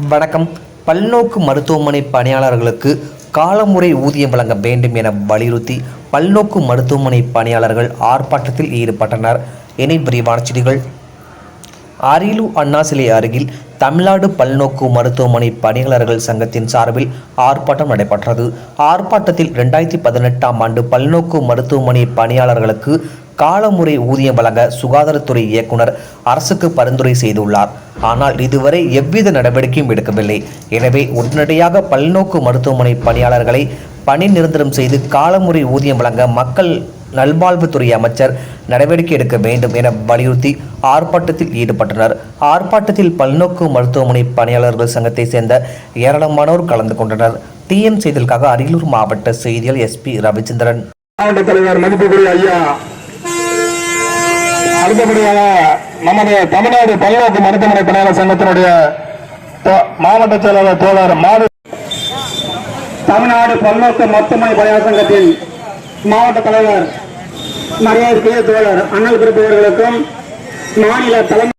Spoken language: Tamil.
வணக்கம். பல்நோக்கு மருத்துவமனை பணியாளர்களுக்கு காலமுறை ஊதியம் வழங்க வேண்டும் என வலியுறுத்தி பல்நோக்கு மருத்துவமனை பணியாளர்கள் ஆர்ப்பாட்டத்தில் ஈடுபட்டனர். இனி விரிவான செய்திகள். அரியலூர் அண்ணா சிலை அருகில் தமிழ்நாடு பல்நோக்கு மருத்துவமனை பணியாளர்கள் சங்கத்தின் சார்பில் ஆர்ப்பாட்டம் நடைபெற்றது. ஆர்ப்பாட்டத்தில் ரெண்டாயிரத்தி பதினெட்டாம் ஆண்டு பல்நோக்கு மருத்துவமனை பணியாளர்களுக்கு காலமுறை ஊதியம் வழங்க சுகாதாரத்துறை இயக்குனர் அரசுக்கு பரிந்துரை செய்துள்ளார். ஆனால் இதுவரை எவ்வித நடவடிக்கையும் எடுக்கவில்லை. எனவே உடனடியாக பல்நோக்கு மருத்துவமனை பணியாளர்களை பணி நிரந்தரம் செய்து காலமுறை ஊதியம் வழங்க மக்கள் நல்வாழ்வுத்துறை அமைச்சர் நடவடிக்கை எடுக்க வேண்டும் என வலியுறுத்தி ஆர்ப்பாட்டத்தில் ஈடுபட்டனர். ஆர்ப்பாட்டத்தில் பல்நோக்கு மருத்துவமனை பணியாளர்கள் சங்கத்தை சேர்ந்த ஏராளமானோர் கலந்து கொண்டனர். டிஎம் செய்திகளுக்காக அரியலூர் மாவட்ட செய்தியாளர் எஸ்பி ரவிச்சந்திரன். மாவட்ட தலைவர் மதிப்புக்குரிய ஐயா அடுத்தபடியாக நமது தமிழ்நாடு பல்நோக்கு மருத்துவமனை பணியாளர் சங்கத்தினுடைய மாவட்ட செயலாளர் தோழர் மாடு தமிழ்நாடு பல்நோக்கு மருத்துவமனை பணியாளர் சங்கத்தின் மாவட்ட தலைவர் மரியாதைக்குரிய தோழர் அண்ணல் குறிப்பு மாநில தலைமை